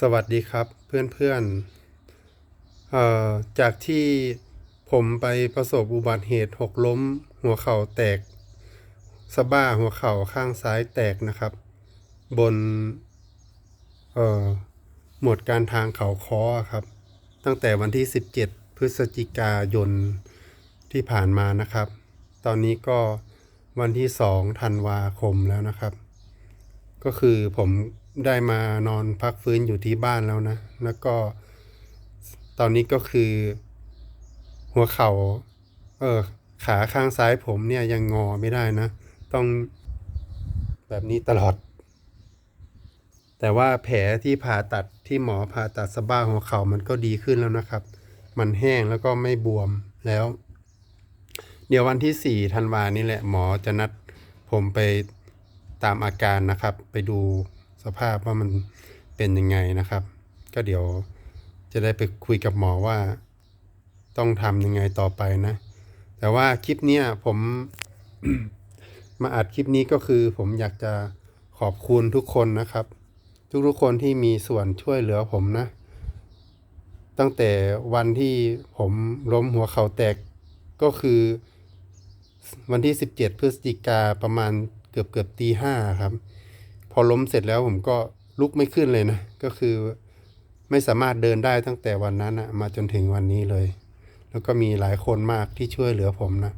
สวัสดีครับเพื่อนๆเอ่อจากที่ผมไปประสบอุบัติเหตุหกล้ม หัวเข่าแตกสะบ้าหัวเข่าข้างซ้ายแตกนะครับ บนเอ่อหมวดการทางเขาคอครับ ตั้งแต่วันที่ 17 พฤศจิกายนที่ผ่านมานะครับ ตอนนี้ก็วันที่2ธันวาคมแล้วนะครับ ก็คือผม ได้มานอนพักฟื้นอยู่ที่บ้านแล้วนะ แล้วก็ตอนนี้ก็คือ หัวเขา่า เออ ขาข้างซ้ายผมเนี่ยยังงอไม่ได้นะ ต้องแบบนี้ตลอด แต่ว่าแผลที่ผ่าตัดที่หมอผ่าตัดสะบ้าหัวเข่ามันก็ดีขึ้นแล้วนะครับ มันแห้งแล้วก็ไม่บวมแล้ว เดี๋ยววันที่สี่ธันวานี่แหละหมอจะนัดผมไปตามอาการนะครับ ไปดู สภาพว่ามันเป็นยังไงนะครับ ก็เดี๋ยวจะได้ไปคุยกับหมอว่า ต้องทำยังไงต่อไปนะ แต่ว่าคลิปเนี้ยผมมาอัดคลิปนี้ก็คือ ผมอยากจะขอบคุณทุกคนนะครับ ทุกๆคนที่มีส่วนช่วยเหลือผมนะ ตั้งแต่วันที่ผมล้มหัวเข่าแตกก็คือวันที่ 17 พฤศจิกาประมาณเกือบเกือบตีห้าครับ พอล้มเสร็จแล้วผมก็ลุกไม่ขึ้นเลยนะ ก็คือไม่สามารถเดินได้ตั้งแต่วันนั้นนะมาจนถึงวันนี้เลย แล้วก็มีหลายคนมากที่ช่วยเหลือผมนะ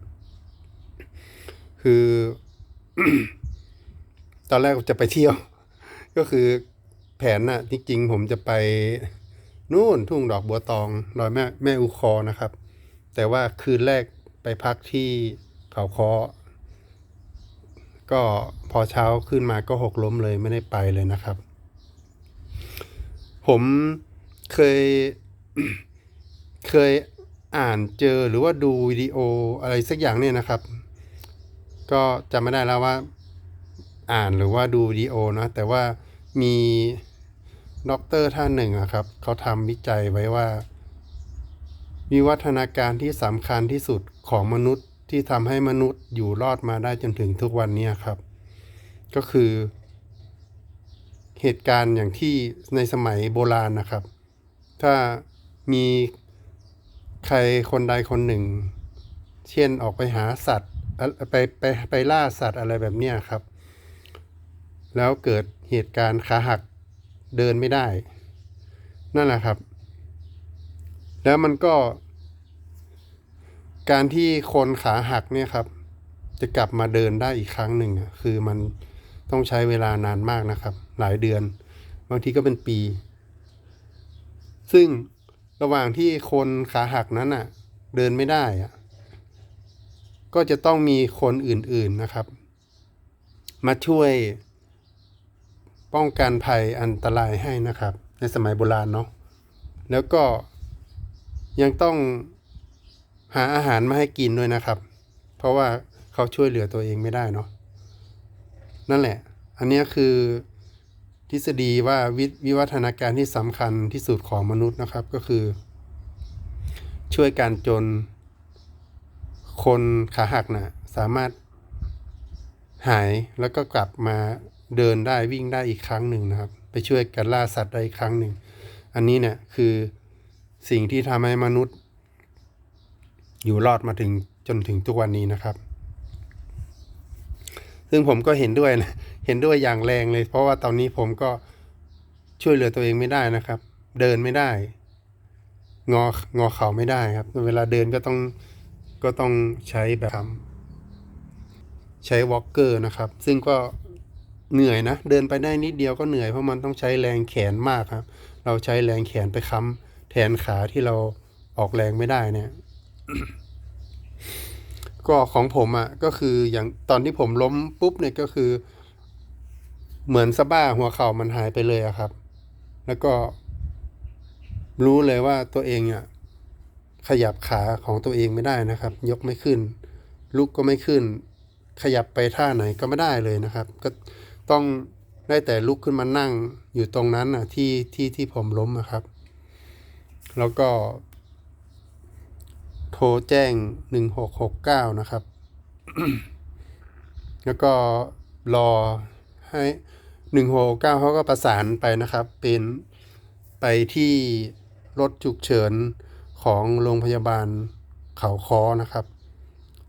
คือ ตอนแรกจะไปเที่ยว ก็คือแผนน่ะจริงๆผมจะไปนู่นทุ่งดอกบัวตองรอยแม่แม่อุคอนะครับ แต่ว่าคืนแรกไปพักที่เขาคอก็ อเช้าขึ้นมาก็หกล้มเลยไม่ได้ไปเลยนะครับ ผมเคยเคยอ่านเจอหรือว่าดูวิดีโออะไรสักอย่างเนี่ยนะครับ ก็จำไม่ได้แล้วว่าอ่านหรือว่าดูวิดีโอนะแต่ว่ามีด็อกเตอร์ท่านหนึ่งอะครับ เขาทำวิจัยไว้ว่า วิวัฒนาการที่สำคัญที่สุดของมนุษย์ที่ทำให้มนุษย์อยู่รอดมาได้จนถึงทุกวันนี้ครับ ก็คือเหตุการณ์อย่างที่ในสมัยโบราณนะครับ ถ้ามีใครคนใดคนหนึ่ง เช่นออกไปหาสัตว์ไปไปไปล่าสัตว์อะไรแบบนี้ครับ แล้วเกิดเหตุการณ์ขาหักเดินไม่ได้ นั่นแหละครับ แล้วมันก็ การที่คนขาหักเนี่ยครับ จะกลับมาเดินได้อีกครั้งหนึ่งคือมัน ต้องใช้เวลานานมากนะครับ หลายเดือน บางทีก็เป็นปี ซึ่งระหว่างที่คนขาหักนั้นอะ เดินไม่ได้อะก็จะต้องมีคนอื่นๆนะครับ มาช่วยป้องกันภัยอันตรายให้นะครับ ในสมัยโบราณเนาะแล้วก็ยังต้องหาอาหารมาให้กินด้วยนะครับ เพราะว่าเขาช่วยเหลือตัวเองไม่ได้เนาะ นั่นแหละ อันนี้คือทฤษฎีว่าวิวิวัฒนาการที่สำคัญที่สุดของมนุษย์นะครับก็คือ ช่วยการจนคนขาหักนะ่ะสามารถหายแล้วก็กลับมาเดินได้วิ่งได้อีกครั้งหนึ่งนะครับ ไปช่วยกันล่าสัตว์ได้อีกครั้งหนึ่ง อันนี้เนี่ยคือสิ่งที่ทำให้มนุษย์ อยู่รอดมาถึงจนถึงทุกวันนี้นะครับ ซึ่งผมก็เห็นด้วยนะเห็นด้วยอย่างแรงเลย เพราะว่าตอนนี้ผมก็ช่วยเหลือตัวเองไม่ได้นะครับ เดินไม่ได้ งองอเข่าไม่ได้ครับ เวลาเดินก็ต้องก็ต้องใช้แบบใช้วอล์กเกอร์นะครับ ซึ่งก็เหนื่อยนะ เดินไปได้นิดเดียวก็เหนื่อยเพราะมันต้องใช้แรงแขนมากครับ เราใช้แรงแขนไปค้ำแทนขาที่เราออกแรงไม่ได้เนี่ย ก็ของผมอะ่ะก็คืออย่างตอนที่ผมล้มปุ๊บเนี่ยก็คือ เหมือนสะบ้าหัวเข่ามันหายไปเลยอะครับ แล้วก็รู้เลยว่าตัวเองอะขยับขาของตัวเองไม่ได้นะครับ ยกไม่ขึ้น ลุกก็ไม่ขึ้น ขยับไปท่าไหนก็ไม่ได้เลยนะครับ ก็ต้องได้แต่ลุกขึ้นมานั่งอยู่ตรงนั้นอะที่ที่ที่ผมล้มนะครับ แล้วก็ โทรแจ้งหนึ่งหกหกเก้านะครับ แล้วก็รอให้หนึ่งหกเก้าเขาก็ประสานไปนะครับ เป็นไปที่รถฉุกเฉินของโรงพยาบาลเขาคอนะครับ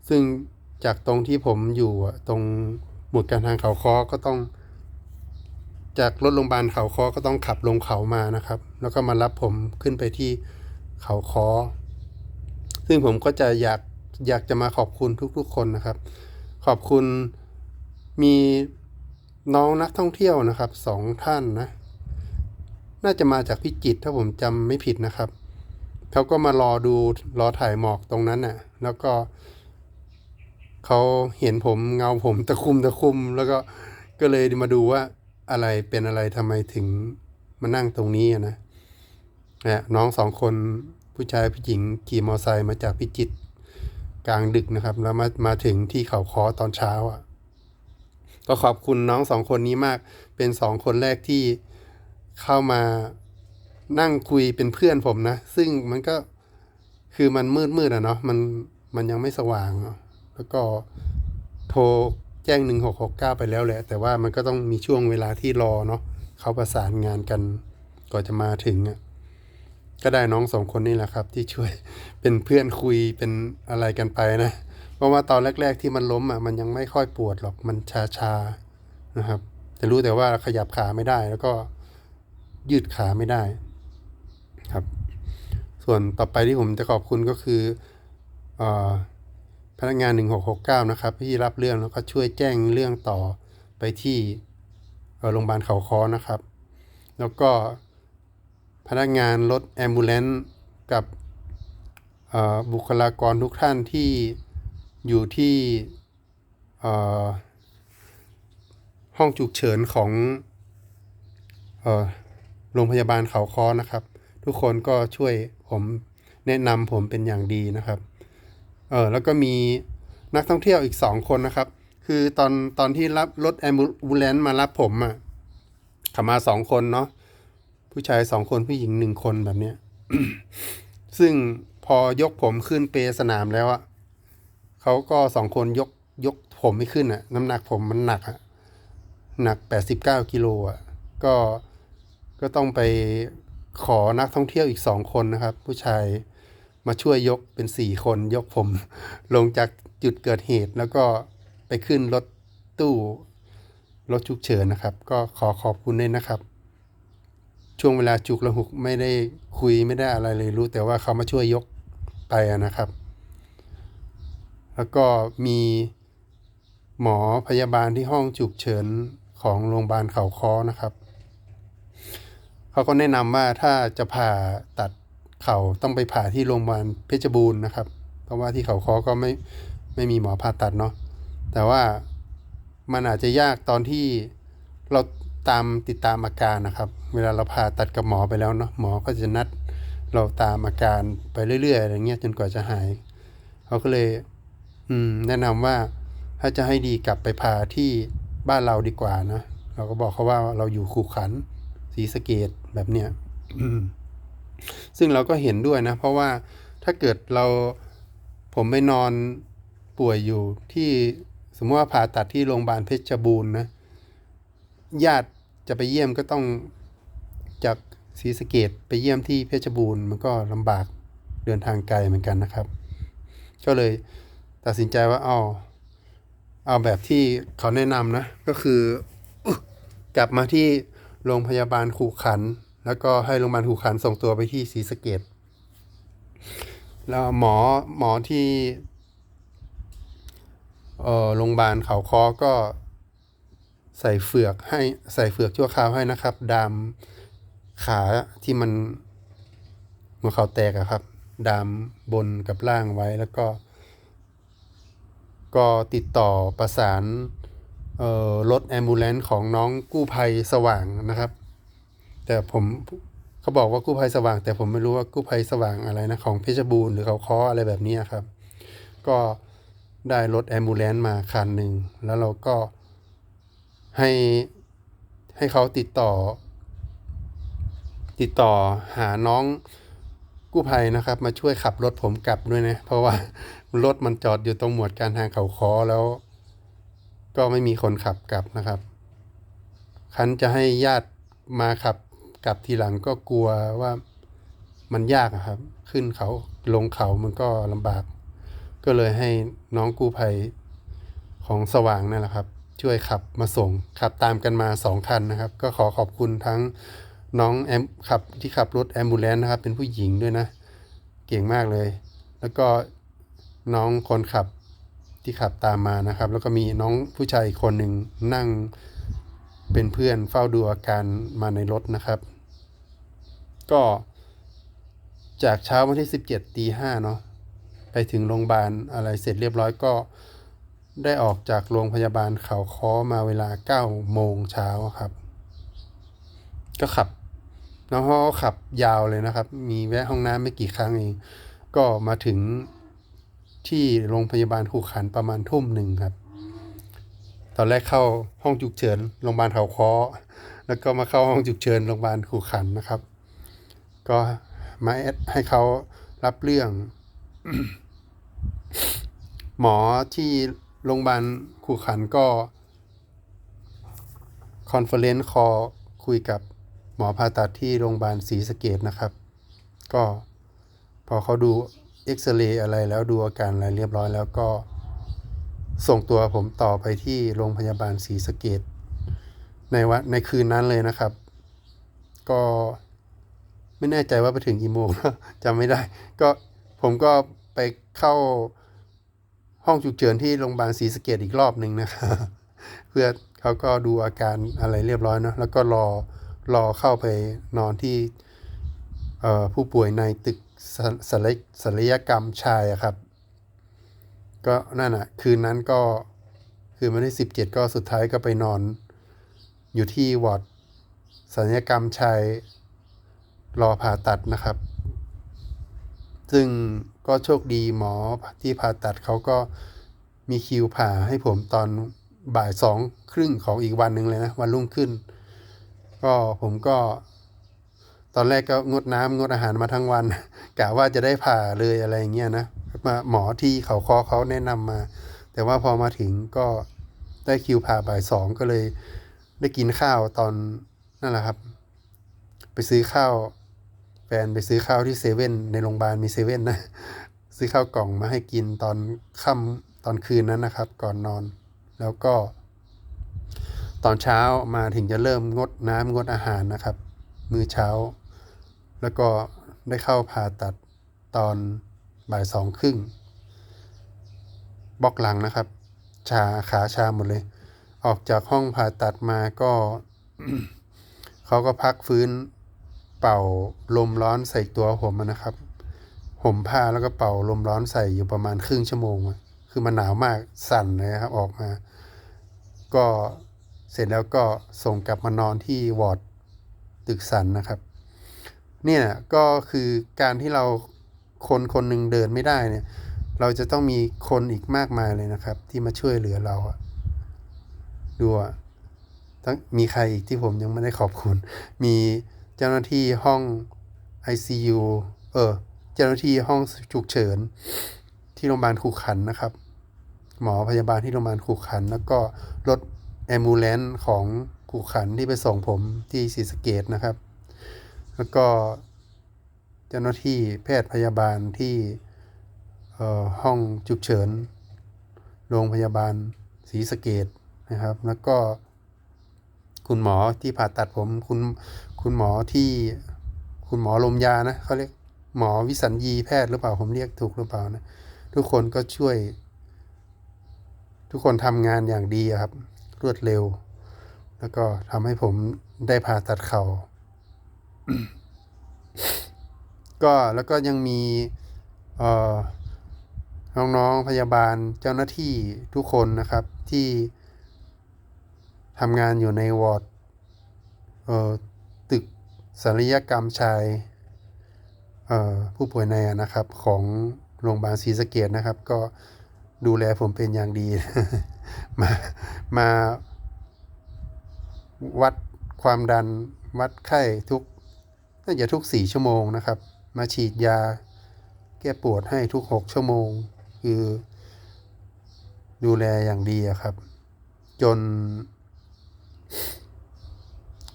ซึ่งจากตรงที่ผมอยู่ตรงหมุดการทางเขาคอก็ต้อง จากรถโรงพยาบาลเขาคอก็ต้องขับลงเขามานะครับ แล้วก็มารับผมขึ้นไปที่เขาคอ ซึ่งผมก็จะอยากอยากจะมาขอบคุณทุกๆคนนะครับ ขอบคุณมีน้องนักท่องเที่ยวนะครับสองท่านนะ น่าจะมาจากพิจิตรถ้าผมจำไม่ผิดนะครับเขาก็มารอดูรอถ่ายหมอกตรงนั้นน่ะ แล้วก็เขาเห็นผมเงาผมตะคุ่มตะคุ่มแล้วก็ก็เลยมาดูว่าอะไรเป็นอะไรทำไมถึงมานั่งตรงนี้อะนะนะน้องสองคน ผู้ชายผู้หญิงขี่มอเตอร์ไซค์มาจากพิจิตรกลางดึกนะครับ แล้วมามาถึงที่เขาคอตอนเช้าอะ ก็ขอบคุณน้องสองคนนี้มาก เป็นสองคนแรกที่เข้ามานั่งคุยเป็นเพื่อนผมนะ ซึ่งมันก็คือมันมืดมืดๆอะเนาะมันมันยังไม่สว่างแล้วก็โทรแจ้งหนึ่งหกหกเก้าไปแล้วแหละ แต่ว่ามันก็ต้องมีช่วงเวลาที่รอเนาะเขาประสานงานกันก่อนจะมาถึงอะ ก็ได้น้องสองคนนี่แหละครับ ที่ช่วยเป็นเพื่อนคุยเป็นอะไรกันไปนะ เพราะว่าตอนแรก ๆ ที่มันล้มอะมันยังไม่ค่อยปวดหรอกมันชาๆนะครับ แต่รู้แต่ว่าขยับขาไม่ได้ แล้วก็ยืดขาไม่ได้ครับ ส่วนต่อไปที่ผมจะขอบคุณก็คืออพนักงาน 1669 นะครับ ที่รับเรื่องแล้วก็ช่วยแจ้งเรื่องต่อไปที่โรงพยาบาลเขาคอนะครับ แล้วก็ พนักงานรถแอมบูเลนต์กับบุคลากรทุกท่านที่อยู่ที่ห้องฉุกเฉินของโรงพยาบาลเขาคอนะครับ ทุกคนก็ช่วยผมแนะนำผมเป็นอย่างดีนะครับเออแล้วก็มีนักท่องเที่ยวอีกสองคนนะครับ คือตอนตอนที่รับรถแอมบูเลนต์มารับผมอะ่ะขับมาสองคนเนาะ ผู้ชายสองคนผู้หญิงหนึ่งคนแบบเนี้ยซึ่งพอยกผมขึ้นเปสนามแล้วอะ่ะเขาก็สองคนยกยกผมไม่ขึ้นอะ่ะน้ำหนักผมมันหนักอะ่ะหนักแปดสิบเก้ากิโลอะก็ก็ต้องไปขอนักท่องเที่ยวอีกสองคนนะครับ ผู้ชายมาช่วยยกเป็นสี่คนยกผมลงจากจุดเกิดเหตุ แล้วก็ไปขึ้นรถตู้รถฉุกเฉินนะครับ ก็ขอขอบคุณด้วยนะครับ ช่วงเวลาจุกระหุกไม่ได้คุยไม่ได้อะไรเลยรู้ แต่ว่าเขามาช่วยยกไปนะครับ แล้วก็มีหมอพยาบาลที่ห้องฉุกเฉินของโรงพยาบาลเขาคอนะครับ เขาก็แนะนำว่าถ้าจะผ่าตัดเข่าต้องไปผ่าที่โรงพยาบาลเพชรบูรณ์นะครับ เพราะว่าที่เขาคอก็ไม่ไม่มีหมอผ่าตัดเนาะแต่ว่ามันอาจจะยากตอนที่เรา ตามติดตามอาการนะครับ เวลาเราผ่าตัดกับหมอไปแล้วเนาะหมอก็จะนัดเราตามอาการไปเรื่อยๆอะไรเงี้ยจนกว่าจะหายเขาก็เลย อืม แนะนำว่าถ้าจะให้ดีกลับไปผ่าที่บ้านเราดีกว่านะเราก็บอกเขาว่าเราอยู่ขู่ขันศรีสะเกดแบบเนี้ยอืมซึ่งเราก็เห็นด้วยนะ เพราะว่าถ้าเกิดเราผมไปนอนป่วยอยู่ที่สมมติว่าผ่าตัดที่โรงพยาบาลเพชรบูรณ์นะญาติ จะไปเยี่ยมก็ต้องจากศรีสะเกดไปเยี่ยมที่เพชรบูรณ์มันก็ลำบากเดินทางไกลเหมือนกันนะครับ ก็เลยตัดสินใจว่าเอาเอาแบบที่เขาแนะนำนะ ก็คืออกลับมาที่โรงพยาบาลขู่ขัน แล้วก็ให้โรงพยาบาลขู่ขันส่งตัวไปที่ศรีสะเกดแล้วหมอหมอที่เออโรงพยาบาลเขาคอก็ ใส่เฟือกให้ใส่เฟือกชั่วคราวให้นะครับ ดามขาที่มันหัวเข่าแตกอะครับ ดามบนกับล่างไว้แล้วก็ ก็ติดต่อประสานรถแอมบูเลนต์ของน้องกู้ภัยสว่างนะครับ แต่ผมเขาบอกว่ากู้ภัยสว่าง แต่ผมไม่รู้ว่ากู้ภัยสว่างอะไรนะของเพชรบูรณ์หรือเขาค้ออะไรแบบนี้ครับ ก็ได้รถแอมบูเลนต์มาคันหนึ่งแล้วเราก็ ให้ให้เขาติดต่อ ติดต่อหาน้องกู้ภัยนะครับ มาช่วยขับรถผมกลับด้วยนะ เพราะว่ารถมันจอดอยู่ตรงหมวดการทางเขาคอแล้ว ก็ไม่มีคนขับกลับนะครับ คันจะให้ญาติมาขับกลับทีหลังก็กลัวว่ามันยากครับ ขึ้นเขาลงเขามันก็ลำบาก ก็เลยให้น้องกู้ภัยของสว่างนั่นแหละครับ ช่วยขับมาส่งขับตามกันมาสองคันนะครับ ก็ขอขอบคุณทั้งน้องแอมขับที่ขับรถแอมบูเลนนะครับ เป็นผู้หญิงด้วยนะ เก่งมากเลย แล้วก็น้องคนขับที่ขับตามมานะครับ แล้วก็มีน้องผู้ชายคนหนึ่งนั่งเป็นเพื่อนเฝ้าดูอาการมาในรถนะครับ ก็จากเช้าวันที่สิบเจ็ดตีห้าเนาะไปถึงโรงพยาบาลอะไรเสร็จเรียบร้อยก็ ได้ออกจากโรงพยาบาลเขาค้อมาเวลาเก้าโมงเช้าครับ ก็ขับน้องเขาก็ขับยาวเลยนะครับ มีแวะห้องน้ำไม่กี่ครั้งเอง ก็มาถึงที่โรงพยาบาลขู่ขันประมาณทุ่มหนึ่งครับ ตอนแรกเข้าห้องฉุกเฉินโรงพยาบาลเขาค้อ แล้วก็มาเข้าห้องฉุกเฉินโรงพยาบาลขู่ขันนะครับ ก็มาแอดให้เขารับเรื่อง หมอที่ โรงพยาบาลขู่ขันก็คอนเฟอเรนซ์คอคุยกับหมอผ่าตัดที่โรงพยาบาลศรีสะเกดนะครับ ก็พอเขาดูเอ็กซเรย์อะไรแล้วดูอาการอะไรเรียบร้อยแล้วก็ส่งตัวผมต่อไปที่โรงพยาบาลศรีสะเกดในวันในคืนนั้นเลยนะครับ ก็ไม่แน่ใจว่าไปถึงกี่โมงจำไม่ได้ ก็ผมก็ไปเข้า ห้องฉุกเฉินที่โรงพยาบาลศรีสะเกดอีกรอบหนึ่งนะครับเพื่อเขาก็ดูอาการอะไรเรียบร้อยเนอะแล้วก็รอรอเข้าไปนอนที่ผู้ป่วยในตึกศัลยศัลยกรรมชายครับ ก็นั่นอะคืนนั้นก็คือวันที่สิบเจ็ดก็สุดท้ายก็ไปนอน อยู่ที่วอร์ดศัลยกรรมชายรอผ่าตัดนะครับ ซึ่ง ก็โชคดีหมอที่ผ่าตัดเขาก็มีคิวผ่าให้ผมตอนบ่ายสองครึ่งของอีกวันหนึ่งเลยนะ วันรุ่งขึ้น ก็ผมก็ ตอนแรกก็งดน้ำงดอาหารมาทั้งวันกะว่าจะได้ผ่าเลยอะไรอย่างเงี้ยนะมาหมอที่เขาคอเขาแนะนำมา แต่ว่าพอมาถึงก็ได้คิวผ่าบ่ายสองก็เลย ได้กินข้าวตอนนั่นแหละครับ ไปซื้อข้าว แฟนไปซื้อข้าวที่เซเว่นในโรงพยาบาลมีเซเว่นนะ ซื้อข้าวกล่องมาให้กินตอนค่ำตอนคืนนั้นนะครับ ก่อนนอน แล้วก็ ตอนเช้ามาถึงจะเริ่มงดน้ำงดอาหารนะครับ มื้อเช้า แล้วก็ได้เข้าผ่าตัดตอนบ่ายสองครึ่งบล็อกหลังนะครับ ชาขาชาหมดเลย ออกจากห้องผ่าตัดมาก็ เขาก็พักฟื้น เป่าลมร้อนใส่ตัวผมนะครับห่มผ้าแล้วก็เป่าลมร้อนใส่อยู่ประมาณครึ่งชั่วโมง คือมันหนาวมากสั่นเลยครับออกมา ก็เสร็จแล้วก็ส่งกลับมานอนที่วอร์ดตึกสันนะครับ เนี่ยก็คือการที่เราคนคนหนึ่งเดินไม่ได้เนี่ย เราจะต้องมีคนอีกมากมายเลยนะครับ ที่มาช่วยเหลือเราอะดูอะทั้งมีใครอีกที่ผมยังไม่ได้ขอบคุณ มี เจ้าหน้าที่ห้อง ICU เออ เจ้าหน้าที่ห้องฉุกเฉิน ที่โรงพยาบาลขุขันนะครับ หมอพยาบาลที่โรงพยาบาลขุขัน แล้วก็รถแอมบูเลนของขุขันที่ไปส่งผมที่ศรีสะเกดนะครับ แล้วก็เจ้าหน้าที่แพทย์พยาบาลที่เอ่อห้องฉุกเฉิน โรงพยาบาลศรีสะเกดนะครับ แล้วก็ คุณหมอที่ผ่าตัดผม คุณคุณหมอที่คุณหมอลมยานะเขาเรียกหมอวิสัญญีแพทย์หรือเปล่าผมเรียกถูกหรือเปล่านะทุกคนก็ช่วย ทุกคนทำงานอย่างดีครับ รวดเร็ว แล้วก็ทำให้ผมได้ผ่าตัดเข่าก็แล้วก็ยังมีเอ่อน้องๆพยาบาลเจ้าหน้าที่ทุกคนนะครับที่ ทำงานอยู่ในวอร์ดตึกศัลยกรรมชายผู้ป่วยในนะครับของโรงพยาบาลศรีสะเกดนะครับ ก็ดูแลผมเป็นอย่างดี มามาวัดความดันวัดไข้ทุกน่าจะทุกสี่ชั่วโมงนะครับ มาฉีดยาแก้ปวดให้ทุกหกชั่วโมง คือดูแลอย่างดีครับ จน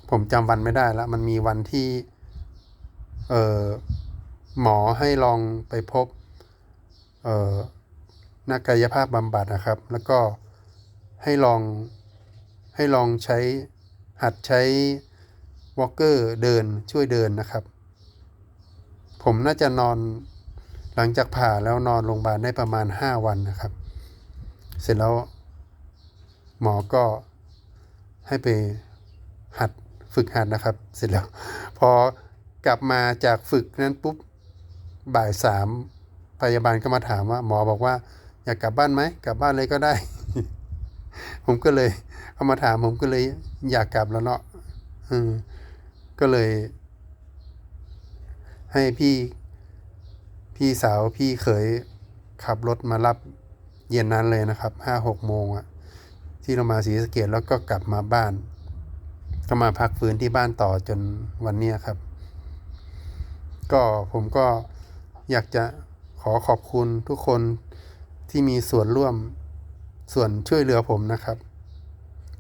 ผมจำวันไม่ได้แล้วมันมีวันที่ เออหมอให้ลองไปพบ เอ่อนักกายภาพบำบัดนะครับ แล้วก็ให้ลองให้ลองใช้หัดใช้วอลเกอร์เดินช่วยเดินนะครับ ผมน่าจะนอนหลังจากผ่าแล้วนอนโรงพยาบาลได้ประมาณ 5 วันนะครับ เสร็จแล้วหมอก็ ให้ไปหัดฝึกหัดนะครับ เสร็จแล้ว พอกลับมาจากฝึกนั้นปุ๊บบ่ายสามพยาบาลก็มาถามว่าหมอบอกว่า อยากกลับบ้านไหมกลับบ้านเลยก็ได้ ผมก็เลยเขามาถามผมก็เลย อยากกลับแล้วเนาะอืมก็เลย ให้พี่พี่สาวพี่เขยขับรถมารับเย็นนั้นเลยนะครับห้าหกโมงอะ ที่เรามาศรีสะเกดแล้วก็กลับมาบ้าน ก็มาพักฟื้นที่บ้านต่อจนวันนี้ครับ ก็ผมก็อยากจะขอขอบคุณทุกคนที่มีส่วนร่วมส่วนช่วยเหลือผมนะครับ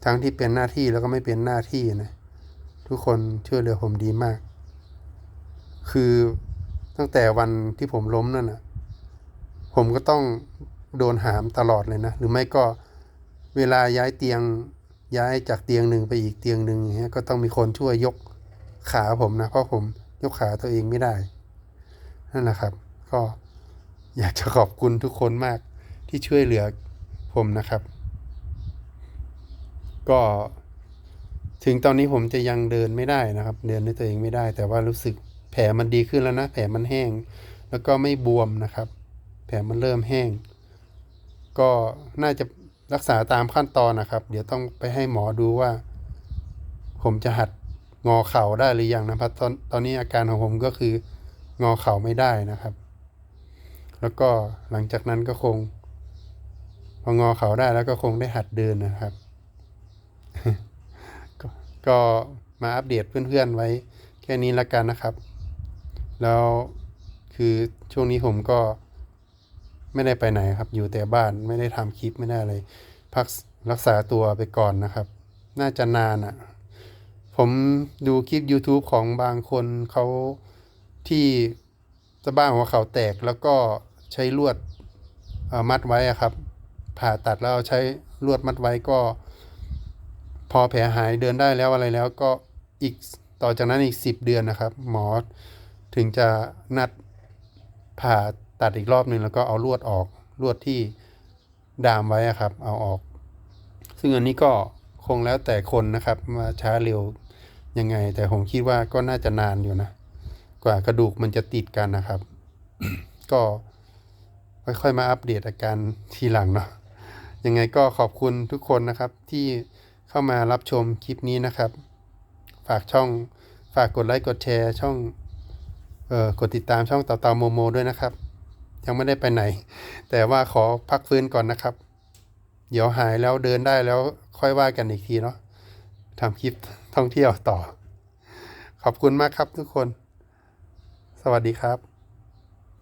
ทั้งที่เป็นหน้าที่แล้วก็ไม่เป็นหน้าที่นะทุกคนช่วยเหลือผมดีมาก คือตั้งแต่วันที่ผมล้มนั่นน่ะผมก็ต้องโดนหามตลอดเลยนะ หรือไม่ก็ เวลาย้ายเตียงย้ายจากเตียงหนึ่งไปอีกเตียงหนึ่งเงี้ยก็ต้องมีคนช่วยยกขาผมนะ เพราะผมยกขาตัวเองไม่ได้ นั่นแหละครับ ก็อยากจะขอบคุณทุกคนมากที่ช่วยเหลือผมนะครับ ก็ถึงตอนนี้ผมจะยังเดินไม่ได้นะครับ เดินด้วยตัวเองไม่ได้ แต่ว่ารู้สึกแผลมันดีขึ้นแล้วนะ แผลมันแห้ง แล้วก็ไม่บวมนะครับ แผลมันเริ่มแห้ง ก็น่าจะ รักษาตามขั้นตอนนะครับ เดี๋ยวต้องไปให้หมอดูว่า ผมจะหัดงอเข่าได้หรือยังนะครับตอนตอนนี้อาการของผมก็คืองอเข่าไม่ได้นะครับ แล้วก็หลังจากนั้นก็คงพองอเข่าได้แล้วก็คงได้หัดเดินนะครับ ก็ก็มาอัปเดตเพื่อนๆไว้แค่นี้ละกันนะครับ แล้วคือช่วงนี้ผมก็ ไม่ได้ไปไหนครับ อยู่แต่บ้านไม่ได้ทำคลิปไม่ได้อะไรพักรักษาตัวไปก่อนนะครับ น่าจะนานอะ่ะ ผมดูคลิป YouTube ของบางคนเขาที่สะบ้านหัวเขาแตกแล้วก็ใช้ลวดมัดไว้อะครับ ผ่าตัดแล้วใช้ลวดมัดไว้ก็ พอแผลหายเดินได้แล้วอะไรแล้วก็อีกต่อจากนั้นอีกสิบเดือนนะครับ หมอถึงจะนัดผ่า ตัดอีกรอบหนึ่งแล้วก็เอาลวดออกลวดที่ดามไว้ครับ เอาออก ซึ่งอันนี้ก็คงแล้วแต่คนนะครับว่าช้าเร็วยังไง แต่ผมคิดว่าก็น่าจะนานอยู่นะ กว่ากระดูกมันจะติดกันนะครับ ก็ค่อยๆมาอัปเดตอาการทีหลังเนาะยังไงก็ขอบคุณทุกคนนะครับที่เข้ามารับชมคลิปนี้นะครับ ฝากช่องฝากกดไลค์กดแชร์ช่องเอ่อกดติดตามช่องเต่าเต่าโมโมด้วยนะครับ ยังไม่ได้ไปไหน แต่ว่าขอพักฟื้นก่อนนะครับ เดี๋ยวหายแล้วเดินได้แล้วค่อยว่ากันอีกทีเนาะทำคลิปท่องเที่ยวต่อ ขอบคุณมากครับทุกคน สวัสดีครับ